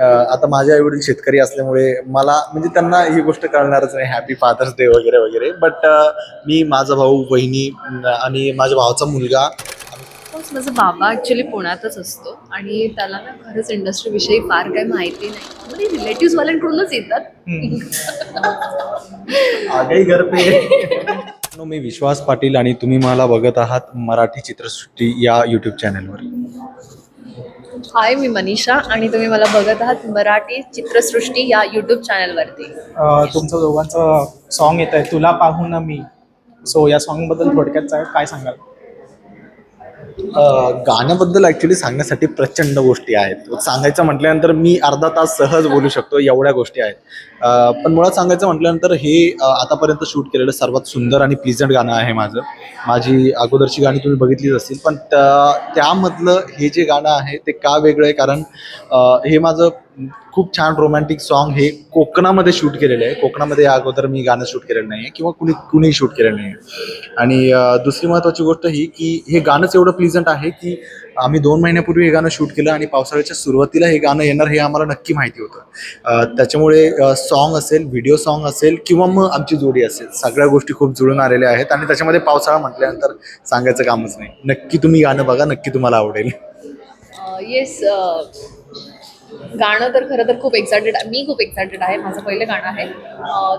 आता माझे आई वडील शेतकरी असल्यामुळे मला म्हणजे त्यांना ही गोष्ट कळणारच नाही हॅपी फादर्स डे वगैरे वगैरे. बट मी माझा भाऊ बहिणी आणि माझ्या भावाचा मुलगा. माझा बाबा ॲक्च्युली पुण्यातच असतो आणि त्याला ना खरंच इंडस्ट्रीविषयी फार काही माहिती नाही. म्हणजे रिलेटिव्हवाल्यांकडूनच येतात. आगही घर पे. मी विश्वास पाटील आणि तुम्ही मला बघत आहात मराठी चित्रसृष्टी या यूट्यूब चॅनलवर हाय मी मनीषा आणि तुम्ही मला बघत आहात मराठी चित्रसृष्टी या यूट्यूब चॅनलवरती अ, तुमचं दोघांचं सॉन्ग येत आहे तुला पाहून मी. सो या सॉन्गबद्दल थोडक्यात काय- काय सांगाल? अं, गाण्याबद्दल ॲक्च्युली सांगण्यासाठी प्रचंड गोष्टी आहेत. सांगायचं म्हटल्यानंतर मी अर्धा तास सहज बोलू शकतो एवढ्या गोष्टी आहेत. पण मुळात सांगायचं म्हटल्यानंतर हे आतापर्यंत शूट केलेलं सर्वात सुंदर आणि प्लिझंट गाणं आहे माझं. माझी अगोदरची गाणी तुम्ही बघितलीच असतील पण त्या त्यामधलं हे जे गाणं आहे ते का वेगळं आहे? कारण हे माझं खूप छान रोमॅन्टिक सॉन्ग हे कोकणामध्ये शूट केलेलं आहे. कोकणामध्ये अगोदर मी गाणं शूट केलेलं नाही आहे किंवा कुणी कुणीही शूट केलेलं नाही आहे आणि दुसरी महत्त्वाची गोष्ट ही की हे गाणंच एवढं प्लिझंट आहे की आम्ही दोन महिन्यापूर्वी हे गाणं शूट केलं आणि पावसाळ्याच्या सुरुवातीला हे गाणं येणार हे आम्हाला नक्की माहिती होतं. त्याच्यामुळे सॉन्ग असेल व्हिडिओ सॉन्ग असेल किंवा मग आमची जोडी असेल सगळ्या गोष्टी खूप जुळून आलेल्या आहेत आणि त्याच्यामध्ये पावसाळा म्हटल्यानंतर सांगायचं कामच नाही. नक्की तुम्ही गाणं बघा नक्की तुम्हाला आवडेल. येस गाणं तर खरं तर खूप एक्सायटेड मी खूप एक्सायटेड आहे माझं पहिलं गाणं आहे.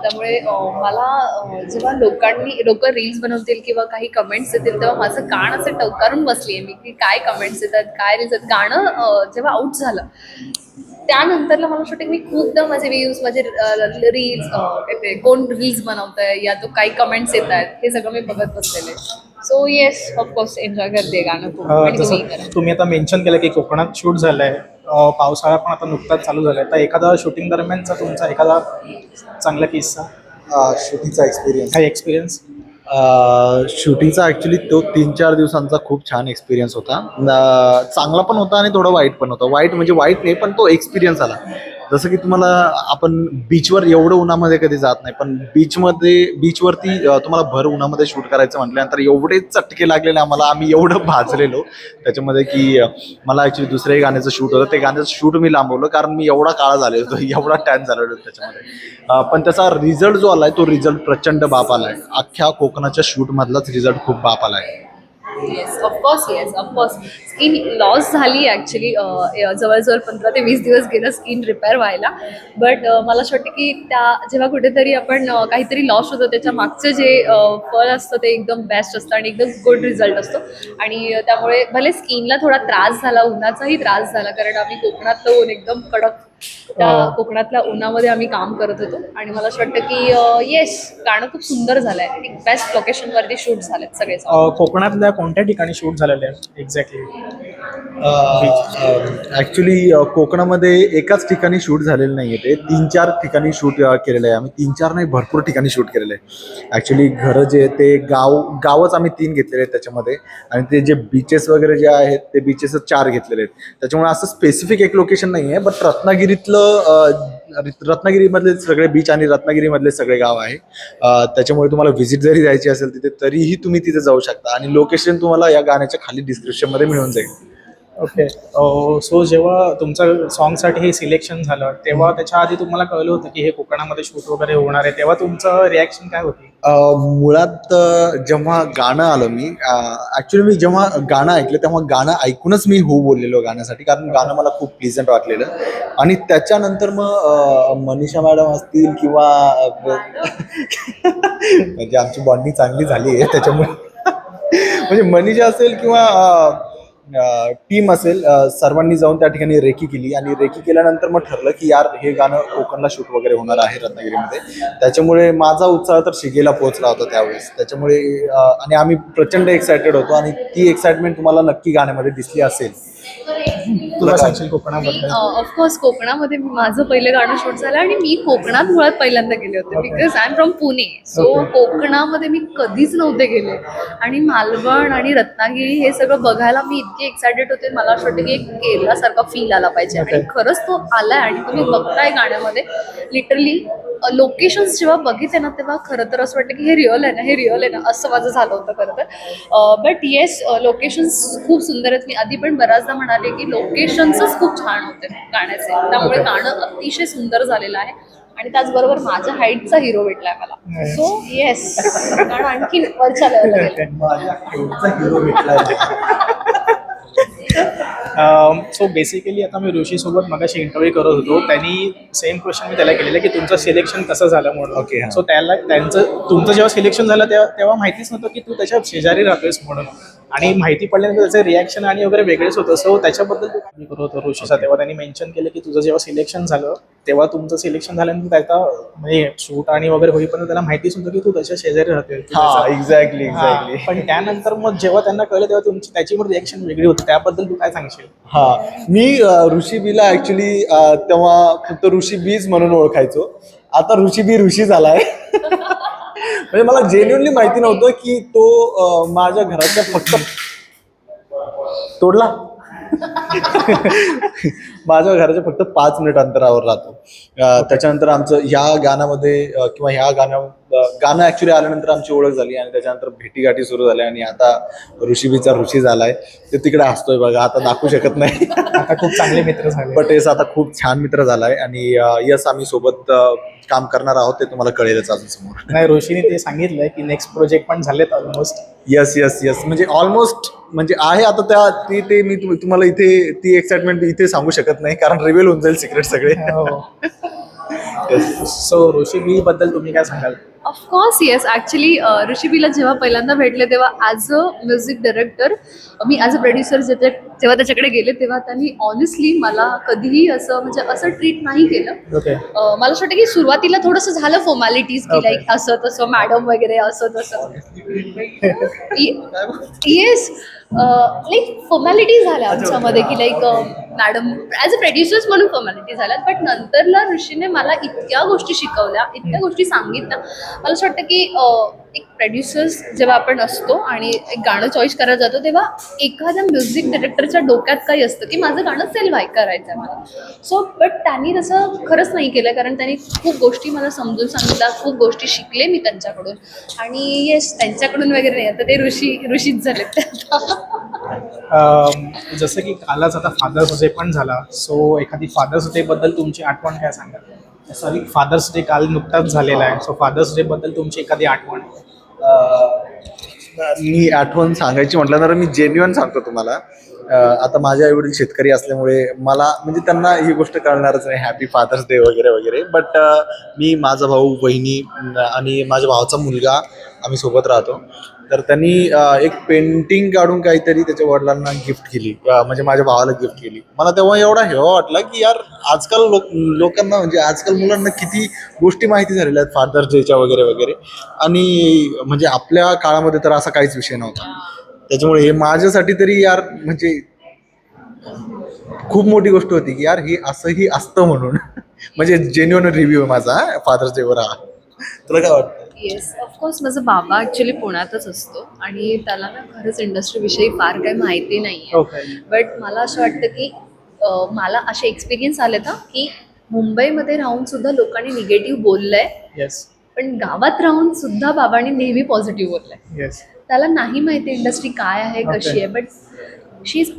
त्यामुळे मला जेव्हा लोकांनी लोक रील्स बनवतील किंवा काही कमेंट्स येतील तेव्हा माझं गाणं असं टवकारून बसली आहे मी की काय कमेंट्स येतात काय रील्स येतात गाणं जेव्हा आउट झालं त्यानंतरला मला वाटतं की मी खूपदा माझे व्ह्यूज माझे रील्स कोण रील्स बनवतंय या तो काही कमेंट्स येत आहेत हे सगळं मी बघत बसलेले. सो येस ऑफकोर्स एन्जॉय करते गाणं खूप. अ, आणि तुम्ही जसं करा. तुम्ही आता मेन्शन केलं की कोकणात शूट झालंय अ, पावसाळा पण आता नुकताच चालू झालाय. तर एखादा शूटिंग दरम्यानचा तुमचा एखादा चांगला किस्सा? शूटिंगचा एक्सपिरियन्स काही एक्सपिरियन्स शूटिंगचा ॲक्च्युली तो तीन चार दिवसांचा खूप छान एक्सपिरियन्स होता. चांगला पण होता आणि थोडा वाईट पण होता. वाईट म्हणजे वाईट नाही पण तो एक्सपिरियन्स आला. जसं की तुम्हाला आपण बीचवर एवढं उन्हामध्ये कधी जात नाही पण बीचमध्ये बीचवरती तुम्हाला भर उन्हामध्ये शूट करायचं म्हटल्यानंतर एवढे चटके लागलेले आम्हाला आम्ही एवढं भाजलेलो. त्याच्यामध्ये की मला ॲक्च्युली दुसऱ्याही गाण्याचं शूट होतं. ते गाण्याचं शूट मी लांबवलं कारण मी एवढा काळा झालेलो होतो एवढा टॅन झालेलो होतो त्याच्यामध्ये. पण त्याचा रिझल्ट जो आलाय तो रिझल्ट प्रचंड बाप आलाय. अख्ख्या कोकणाच्या शूटमधलाच रिझल्ट खूप बाप आलाय. आहे स्किन लॉस झाली ॲक्च्युली जवळजवळ पंधरा ते वीस दिवस गेलं स्किन रिपेअर व्हायला. बट मला असं वाटतं की त्या जेव्हा कुठेतरी आपण काहीतरी लॉस होतं त्याच्या मागचं जे फळ असतं ते एकदम बेस्ट असतं आणि एकदम गुड रिझल्ट असतो. आणि त्यामुळे भले स्किनला थोडा त्रास झाला उन्हाचाही त्रास झाला कारण आम्ही कोकणातलं ऊन एकदम कडक त्या अ. कोकणातल्या उन्हामध्ये आम्ही काम करत होतो. आणि मला असं वाटतं की येस गाणं खूप सुंदर झालं आहे बेस्ट लोकेशनवरती शूट झालेत सगळे. कोकणातल्या कोणत्या ठिकाणी शूट झालेले आहे एक्झॅक्टली ॲक्च्युली कोकणामध्ये एकाच ठिकाणी शूट झालेलं नाही आहे. ते तीन चार ठिकाणी शूट केलेलं आहे. आम्ही तीन चार नाही भरपूर ठिकाणी शूट केलेलं आहे. ॲक्च्युली घरं जे आहे ते गाव गावच आम्ही तीन घेतलेले आहेत त्याच्यामध्ये. आणि ते जे बीचेस वगैरे जे आहेत ते बीचेस चार घेतलेले आहेत. त्याच्यामुळे असं स्पेसिफिक एक लोकेशन नाही आहे बट रत्नागिरीतलं रत्नागिरीमधले सगळे बीच आणि रत्नागिरीमधले सगळे गाव आहे. त्याच्यामुळे तुम्हाला व्हिजिट जरी द्यायची असेल तिथे तरीही तुम्ही तिथे जाऊ शकता. आणि लोकेशन तुम्हाला या गाण्याच्या खाली डिस्क्रिप्शनमध्ये मिळून जाईल. ओके. सो जेव्हा तुमचं सॉन्गसाठी हे सिलेक्शन झालं तेव्हा त्याच्या आधी तुम्हाला कळलं होतं की हे कोकणामध्ये शूट वगैरे होणार आहे. तेव्हा तुमचं रिॲक्शन काय होती? मुळात जेव्हा गाणं आलं मी ॲक्च्युली मी जेव्हा गाणं ऐकलं तेव्हा गाणं ऐकूनच मी हो बोललेलो गाण्यासाठी कारण गाणं मला खूप प्लिझंट वाटलेलं. आणि त्याच्यानंतर मग मनीषा मॅडम असतील किंवा म्हणजे आमची बॉन्डिंग चांगली झाली आहे त्याच्यामुळे. म्हणजे मनीषा असेल किंवा टीम असेल सर्वांनी जाऊन त्या ठिकाणी रेकी केली आणि रेकी केल्यानंतर मग ठरलं की यार हे गाणं कोकणला शूट वगैरे होणार आहे रत्नागिरीमध्ये. त्याच्यामुळे माझा उत्साह तर शिगेला पोहोचला होता त्यावेळेस. त्याच्यामुळे आणि आम्ही प्रचंड एक्सायटेड होतो आणि ती एक्साइटमेंट तुम्हाला नक्की गाण्यामध्ये दिसली असेल. तुला? सांगशील कोकणाबद्दल? ऑफकोर्स कोकणामध्ये माझं पहिलं गाणं शूट झालं आणि मी कोकणात मुळात पहिल्यांदा गेले होते. Because I am from Pune so. कोकणामध्ये मी कधीच नव्हते गेले. आणि मालवण आणि रत्नागिरी हे सगळं बघायला मी इतकी एक्सायटेड होते. मला असं वाटतं की एक केरलासारखा फील आला पाहिजे. आणि. खरंच तो आलाय आणि तुम्ही बघताय गाण्यामध्ये. लिटरली लोकेशन्स जेव्हा बघितले ना तेव्हा खरं तर असं वाटतं की हे रिअल आहे ना हे रिअल आहे ना असं माझं झालं होतं खरं तर. बट येस लोकेशन्स खूप सुंदर आहेत. मी आधी पण बऱ्याचदा म्हणाले की लोकेशन्सच खूप छान होते गाण्याचे. त्यामुळे गाणं अतिशय सुंदर झालेलं आहे. आणि त्याचबरोबर माझ्या हाईटचा हिरो भेटलाय मला. सो येस गाणं आणखी वरच्या लेवलला गेलं. माझ्या आवडीचा हिरो भेटलाय. सो बेसिकली आता मी ऋषी सोबत मगाशी इंटरव्ह्यू करत होतो. त्यांनी सेम क्वेश्चन मी त्याला केलेलं की तुमचं सिलेक्शन कसं झालं म्हणून. हा. सो त्याला त्यांचं तुमचं जेव्हा सिलेक्शन झालं तेव्हा तेव्हा माहितीच नव्हतं की तू त्याच्या शेजारी राहतोयस म्हणून. आणि माहिती पडल्यानंतर त्याचं रिॲक्शन आणि वगैरे वेगळेच होतं. सो त्याच्याबद्दल तू काय करत होतो ऋषीचा तेव्हा त्यांनी मेन्शन केलं की तुझं जेव्हा सिलेक्शन झालं तेव्हा तुमचं सिलेक्शन झाल्यानंतर त्याचा म्हणजे शूट आणि वगैरे होईपर्यंत त्याला माहितीच नव्हतं की तू त्याच्या शेजारी राहतोय तू हा त्याचा- एक्झॅक्टली हा, एक्झॅक्टली पण त्यानंतर मग जेव्हा त्यांना कळलं तेव्हा तुमची त्याची पण रिॲक्शन वेगळी होती. त्याबद्दल तू काय सांगशील? हा. मी ऋषी बीला ऍक्च्युली तेव्हा फक्त ऋषी बीज म्हणून ओळखायचो. आता ऋषी बी ऋषी झालाय. म्हणजे मला जेन्युनली माहिती नव्हतं की तो माझ्या घराच्या फक्त तोडला? माझ्या घराच्या फक्त पाच मिनिट अंतरावर राहतो. त्याच्यानंतर आमचं ह्या गाण्यामध्ये किंवा ह्या गाण्या गाणं ऍक्च्युली आल्यानंतर आमची ओळख झाली आणि त्याच्यानंतर भेटीगाठी सुरू झाल्या आणि आता ऋषीबीचा ऋषी झालाय. ते तिकडे हसतोय बघा आता दाखवू शकत नाही. आता खूप चांगले मित्र झाले. बट येस आता खूप छान मित्र झालाय आणि यस आम्ही सोबत काम करणार आहोत ते तुम्हाला कळेलच अजून समोर. नाही ऋषीने ते सांगितलंय की नेक्स्ट प्रोजेक्ट पण झालेत ऑलमोस्ट येस येस येस म्हणजे ऑलमोस्ट म्हणजे आहे आता त्या ती ते मी तुम- तुम्हाला इथे ती एक्साइटमेंट इथे सांगू शकत नाही कारण रिव्हील होऊन जाईल सिक्रेट सगळे. सो ऋषी बी बद्दल तुम्ही काय सांगाल? ऑफकोर्स येस ॲक्च्युली ऋषीबीला जेव्हा पहिल्यांदा भेटले तेव्हा ॲज अ म्युझिक डायरेक्टर मी ॲज अ प्रोड्युसर जेव्हा जेव्हा त्याच्याकडे गेले तेव्हा त्यांनी ऑनेस्टली मला कधीही असं म्हणजे असं ट्रीट नाही केलं. अं, मला असं वाटतं की सुरुवातीला थोडंसं झालं फॉर्मॅलिटीज की Okay. लाईक असं तसं मॅडम वगैरे असं तसं येस लाईक फॉर्मॅलिटी झाल्या आमच्यामध्ये की like madam as a producers म्हणून फॉर्मॅलिटी झाल्या बट नंतरला ऋषीने मला इतक्या गोष्टी शिकवल्या इतक्या गोष्टी सांगितल्या. मला असं वाटतं की एक प्रोड्युसर्स जेव्हा आपण असतो आणि एक गाणं चॉईस करायला जातो तेव्हा एखाद्या म्युझिक डिरेक्टरच्या डोक्यात काही असतं की माझं गाणं सेल व्हाय करायचं आहे मला. सो बट त्यांनी तसं खरंच नाही केलं कारण त्यांनी खूप गोष्टी मला समजून सांगितल्या खूप गोष्टी शिकले मी त्यांच्याकडून. आणि येस त्यांच्याकडून वगैरे नाही आता ते ऋषी ऋषीच झालेत जसं की कालच आता फादर्स डे पण झाला. सो एखादी फादर्स डे बद्दल तुमची आठवण काय सांगाल? सॉरी फादर्स डे काल नुकताच झालेला आहे. सो फादर्स डे बद्दल तुमची एखादी आठवण? मी आठवण सांगायची म्हटलं तर मी जेन्युअन सांगतो तुम्हाला. आता माझे आई वडील शेतकरी असल्यामुळे मला म्हणजे त्यांना ही गोष्ट कळणारच नाही हॅपी फादर्स डे वगैरे वगैरे. बट मी माझा भाऊ बहिणी आणि माझ्या भावाचा मुलगा आम्ही सोबत राहतो. तर त्यांनी एक पेंटिंग काढून काहीतरी त्याच्या वडिलांना गिफ्ट केली. म्हणजे माझ्या भावाला गिफ्ट केली. मला तेव्हा एवढा हेवा वाटला की यार आजकाल लोक लोकांना म्हणजे आजकाल मुलांना किती गोष्टी माहिती झालेल्या आहेत फादर्स डेच्या वगैरे वगैरे. आणि म्हणजे आपल्या काळामध्ये तर असा काहीच विषय नव्हता. त्याच्यामुळे हे माझ्यासाठी तरी यार म्हणजे खूप मोठी गोष्ट होती की यार हे असंही असतं म्हणून. म्हणजे जेन्युअन रिव्ह्यू आहे माझा फादर्स डेवर हा. तुला काय वाटतं? येस ऑफकोर्स माझा बाबा ॲक्च्युली पुण्यातच असतो आणि त्याला ना खरंच इंडस्ट्रीविषयी फार काही माहिती नाही आहे बट मला असं वाटतं की अं, मला असे एक्सपिरियन्स आले ना की मुंबईमध्ये राहून सुद्धा लोकांनी निगेटिव्ह बोललंय. येस पण गावात राहून सुद्धा बाबांनी नेहमी पॉझिटिव्ह बोललंय. येस त्याला नाही माहिती इंडस्ट्री काय आहे. कशी आहे but she is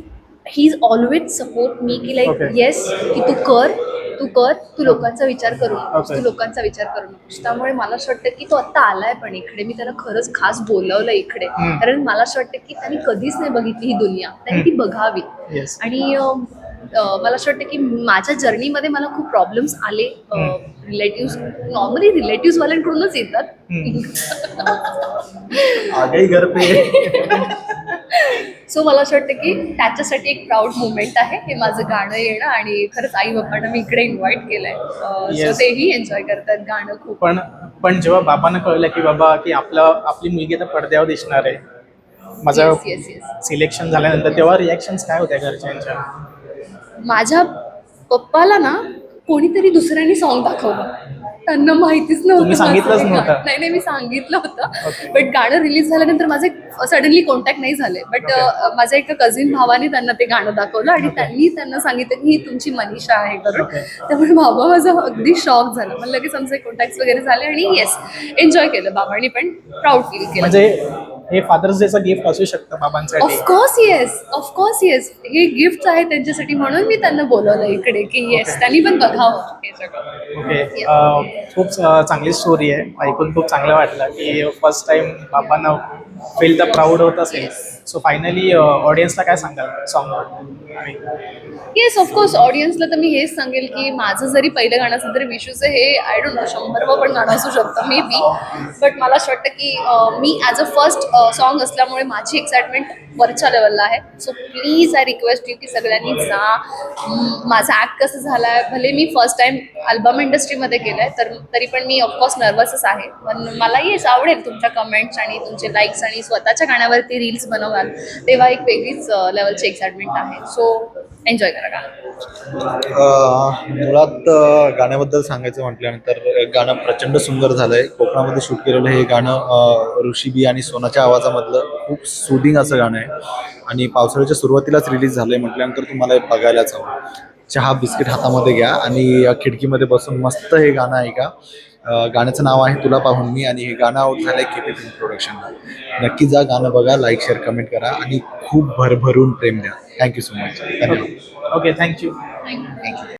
he is always support मी की लाईक. येस की तू कर तू कर तू लोकांचा विचार करू नकोस. तू लोकांचा विचार करू नकोस त्यामुळे मला असं वाटतं की तो आता आलाय पण इकडे मी त्याला खरंच खास बोलवलं इकडे. कारण मला असं वाटतं की त्यांनी कधीच नाही बघितली ही दुनिया त्यांनी ती बघावी आणि मला असं वाटतं की माझ्या जर्नीमध्ये मला खूप प्रॉब्लेम्स आले. रिलेटिव्ह नॉर्मली रिलेटिव्हवाल्यांकडूनच येतात. आगे घर पे. सो मला असं वाटतं की त्याच्यासाठी एक प्राऊड मुवमेंट आहे. हे माझं गाणं येणं आणि खरंच आई बाप्पांना मी इकडे इन्व्हाइट केलंय. सो. तेही एन्जॉय करतात गाणं खूप. पण पण जेव्हा बाबांना कळलं की बाबा की आपलं आपली मुलगी आता पडद्यावर दिसणार आहे. माझं सिलेक्शन झाल्यानंतर तेव्हा रिॲक्शन्स काय होत्या घरच्यांच्या? माझ्या पप्पाला ना कोणीतरी दुसऱ्यांनी सॉन्ग दाखवलं त्यांना माहितीच नव्हतं. नाही नाही मी सांगितलं होतं. बट गाणं रिलीज झाल्यानंतर माझे सडनली कॉन्टॅक्ट नाही झाले बट. माझ्या एका कझिन भावाने त्यांना ते गाणं दाखवलं आणि त्यांनी त्यांना सांगितलं की ही तुमची मनीषा आहे करून. त्यामुळे बाबा माझा अगदी शॉक झाला मला लगेच आमचे कॉन्टॅक्ट वगैरे झाले आणि येस एन्जॉय केलं बाबांनी पण प्राऊड फील केलं म्हणजे हे फादर्स डेचं गिफ्ट असू शकतं बाबांसाठी. Of course yes of course yes हे गिफ्ट आहे त्यांच्यासाठी म्हणून मी त्यांना बोलवलं इकडे की येस त्यांनी पण बघावं. हे सगळं. ओके खूप चांगली स्टोरी आहे. ऐकून खूप चांगलं वाटलं की फर्स्ट टाइम बाबांना फील द प्राऊड होत असेल सो फायनली ऑडियन्सला काय सांगाल सॉन्ग येस ऑफकोर्स ऑडियन्सला तर मी हेच सांगेल की माझं जरी पहिलं गाणं असेल तरी विशूचं हे आय डोंट नो शंभरवं पण गाणं असू शकतं मे बी बट मला असं वाटतं की अं, मी ॲज अ फर्स्ट सॉन्ग असल्यामुळे माझी एक्साइटमेंट वरच्या लेवलला आहे. So please I request you की सगळ्यांनी जा. म, माझा ॲक्ट कसं झाला आहे भले मी फर्स्ट टाइम अल्बम इंडस्ट्रीमध्ये गेलं आहे तर तरी पण मी ऑफकोर्स नर्वसच आहे. पण मला येस आवडेल तुमच्या कमेंट्स आणि तुमचे लाईक्स आणि स्वतःच्या गाण्यावरती रील्स बनवाल तेव्हा एक वेगळीच लेवलची एक्साइटमेंट आहे. सो एन्जॉय करा गाणं. मुळात गाण्याबद्दल सांगायचं म्हटल्यानंतर गाणं प्रचंड सुंदर झालंय. कोकणामध्ये शूट केलेलं हे गाणं अं, ऋषी बी आणि सोनाच्या आवाजामधलं खूप सुदिंग असं गाणं आहे. आणि पावसाळ्याच्या सुरुवातीलाच रिलीज झालंय म्हटल्यानंतर तुम्हाला हे बघायलाच हवं चहा बिस्किट हातामध्ये घ्या आणि खिडकीमध्ये बसून मस्त हे गाणं ऐका. गाण्याचं नाव आहे तुला पाहून मी आणि हे गाणं आउट झालंय के पी फिल्म प्रोडक्शन नक्की जा गाणं बघा लाईक शेअर कमेंट करा आणि खूप भरभरून प्रेम द्या. थँक्यू सो मच धन्यवाद. Okay thank you thank you